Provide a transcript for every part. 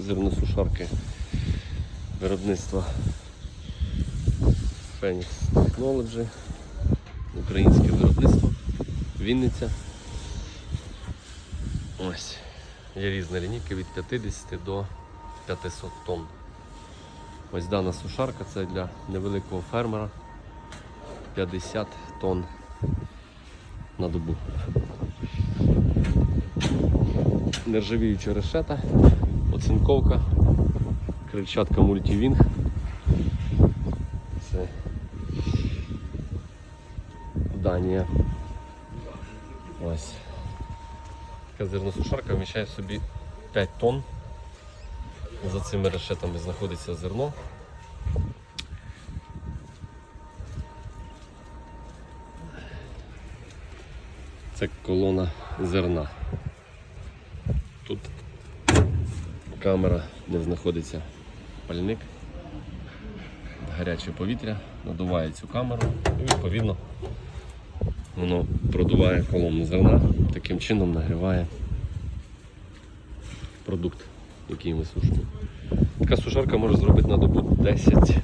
зерносушарки виробництва Phoenix Technology, українське виробництво, Вінниця. Ось. Є різні лінійки від 50 до 500 тонн. Ось дана сушарка це для невеликого фермера 50 тонн на добу. Нержавіюча решета, оцинковка, крильчатка мультивінг. Це Данія. Ось. Така зерносушарка вміщає в собі 5 тонн. За цими решетами знаходиться зерно. Це колона зерна. Тут камера, де знаходиться пальник, гаряче повітря, надуває цю камеру і відповідно воно продуває колону зерна, таким чином нагріває продукт, який ми сушимо. Така сушарка може зробити на добу 10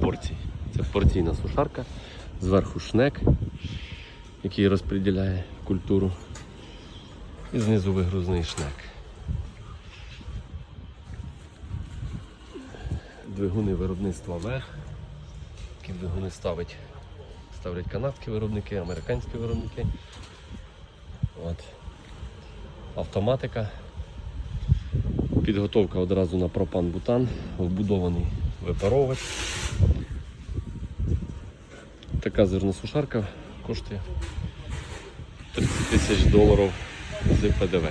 порцій. Це порційна сушарка, зверху шнек, який розподіляє культуру. І знизу вигрузний шнек. Двигуни виробництва ВЕГ. Такі двигуни ставить, ставлять канадські виробники, американські виробники. От. Автоматика. Підготовка одразу на пропан-бутан, вбудований випаровувач. Така зерносушарка коштує 30 тисяч доларів з ПДВ.